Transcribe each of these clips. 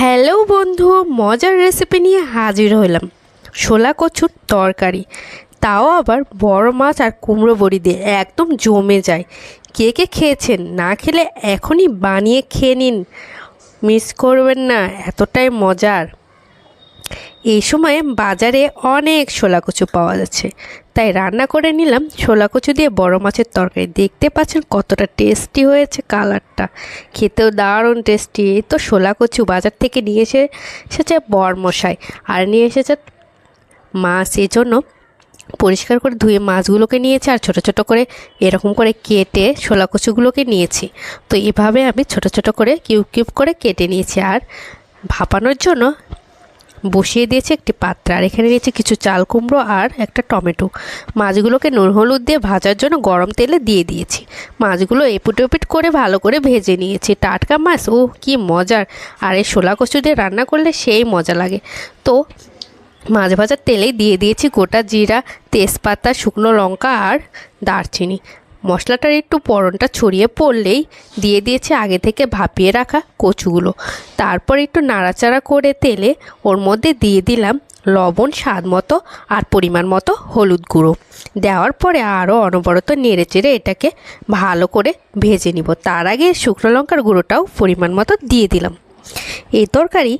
Hello বন্ধু, মজার recipe নিয়ে হাজির হইলাম শোলা কচুর তরকারি, তাও আবার বড় মাছ আর কুমড়ো বড়ি দিয়ে একদম জমে যায়। কে কে খেয়েছেন? না খেলে এখনই বানিয়ে খেয়ে নিন। মিস করবেন না, এতটাই মজার। এই সময় বাজারে অনেক শোলা কচু পাওয়া যাচ্ছে। তাই রান্না করে নিলাম শোলা কচু দিয়ে বড় মাছের তরকারি। দেখতে পাচ্ছেন কতটা টেস্টি হয়েছে কালারটা। খেতেও দারুণ টেস্টি এই তো শোলা কচু বাজার থেকে নিয়ে এসে এসেছে বরমশাই। আর নিয়ে এসেছে মাছ। এই জন্য পরিষ্কার করে ধুয়ে মাছগুলোকে নিয়েছি আর ছোট ছোট করে এরকম করে কেটে শোলা কচুগুলোকে নিয়েছি। তো এভাবে আমি ছোট ছোট করে কিউব কিউব করে কেটে নিয়েছি। আর ভাপানোর জন্য বসিয়ে দিয়েছি একটি পাত্র, আর এখানে নিয়েছি কিছু চাল কুমড়ো আর একটা টমেটো। মাছগুলোকে নুন হলুদ দিয়ে ভাজার জন্য গরম তেলে দিয়ে দিয়েছি। মাছগুলো এপুট এপুট করে ভালো করে ভেজে নিয়েছি। টাটকা মাছ ও কি মজার! আর এই শোলা কচু দিয়ে রান্না করলে সেই মজা লাগে। তো, মাছ ভাজার তেলেই দিয়ে দিয়েছি গোটা জিরা, তেজপাতা, শুকনো লঙ্কা আর দারচিনি। মশলাটার একটু পরনটা ছড়িয়ে পড়লেই দিয়ে দিয়েছে আগে থেকে ভাপিয়ে রাখা কচুগুলো। তারপর একটু নাড়াচাড়া করে তেলে ওর মধ্যে দিয়ে দিলাম লবণ, স্বাদ মতো আর পরিমাণ মতো হলুদ গুঁড়ো। দেওয়ার পরে আরও অনবরত নেড়ে চেড়ে এটাকে ভালো করে ভেজে নিব। তার আগে শুকনো লঙ্কার গুঁড়োটাও পরিমাণ মতো দিয়ে দিলাম। এই তরকারি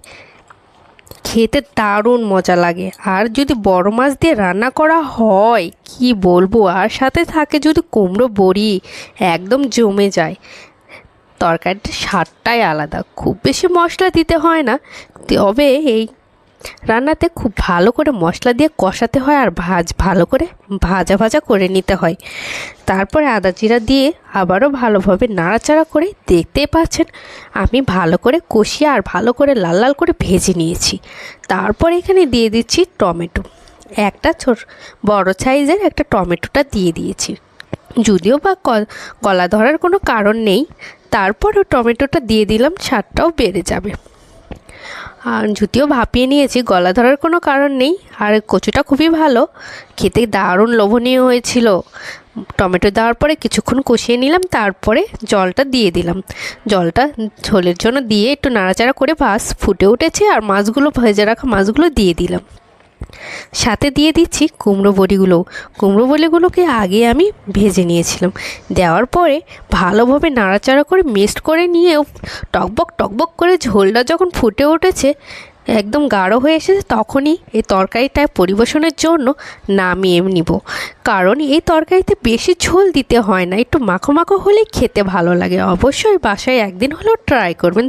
খেতে দারুণ মজা লাগে। আর যদি বড় মাছ দিয়ে রান্না করা হয়, কি বলব? আর সাথে থাকে যদি কুমড়ো বড়ি, একদম জমে যায়। তরকারিটা স্বাদটাই আলাদা। খুব বেশি মশলা দিতে হয় না। তবে এই রান্নাতে খুব ভালো করে মশলা দিয়ে কষাতে হয় আর ভাজ, ভালো করে ভাজা ভাজা করে নিতে হয়। তারপরে আদা জিরা দিয়ে আবারও ভালোভাবে নাড়াচাড়া করে দেখতেই পাচ্ছেন আমি ভালো করে কষিয়ে আর ভালো করে লাল লাল করে ভেজে নিয়েছি। তারপর এখানে দিয়ে দিচ্ছি টমেটো। একটা ছোট, বড় সাইজের একটা টমেটোটা দিয়ে দিয়েছি। যদিও বা গলা ধরার কোনো কারণ নেই, তারপরও টমেটোটা দিয়ে দিলাম, স্বাদটাও বেড়ে যাবে। আর যদিও ভাপিয়ে নিয়েছি, গলা ধরার কোনো কারণ নেই। আর কচুটা খুবই ভালো, খেতে দারুণ লোভনীয় হয়েছিল। টমেটো দেওয়ার পরে কিছুক্ষণ কষিয়ে নিলাম, তারপরে জলটা দিয়ে দিলাম। জলটা ঝোলের জন্য দিয়ে একটু নাড়াচাড়া করে বাস, ফুটে উঠেছে আর মাছগুলো, ভেজে রাখা মাছগুলো দিয়ে দিলাম। সাথে দিয়ে দিচ্ছি কুমড়ো বড়িগুলো। কুমড়ো বড়িগুলোকে আগে আমি ভেজে নিয়েছিলাম। দেওয়ার পরে ভালোভাবে নাড়াচাড়া করে মিক্সড করে নিয়ে টকবক টকবক করে ঝোলটা যখন ফুটে উঠেছে, একদম গাঢ় হয়ে এসেছে, তখনই এই তরকারিটা পরিবেশনের জন্য নামিয়ে নিব। কারণ এই তরকারিতে বেশি ঝোল দিতে হয় না, একটু মাখো মাখো হলেই খেতে ভালো লাগে। অবশ্যই বাসায় একদিন হলেও ট্রাই করবেন।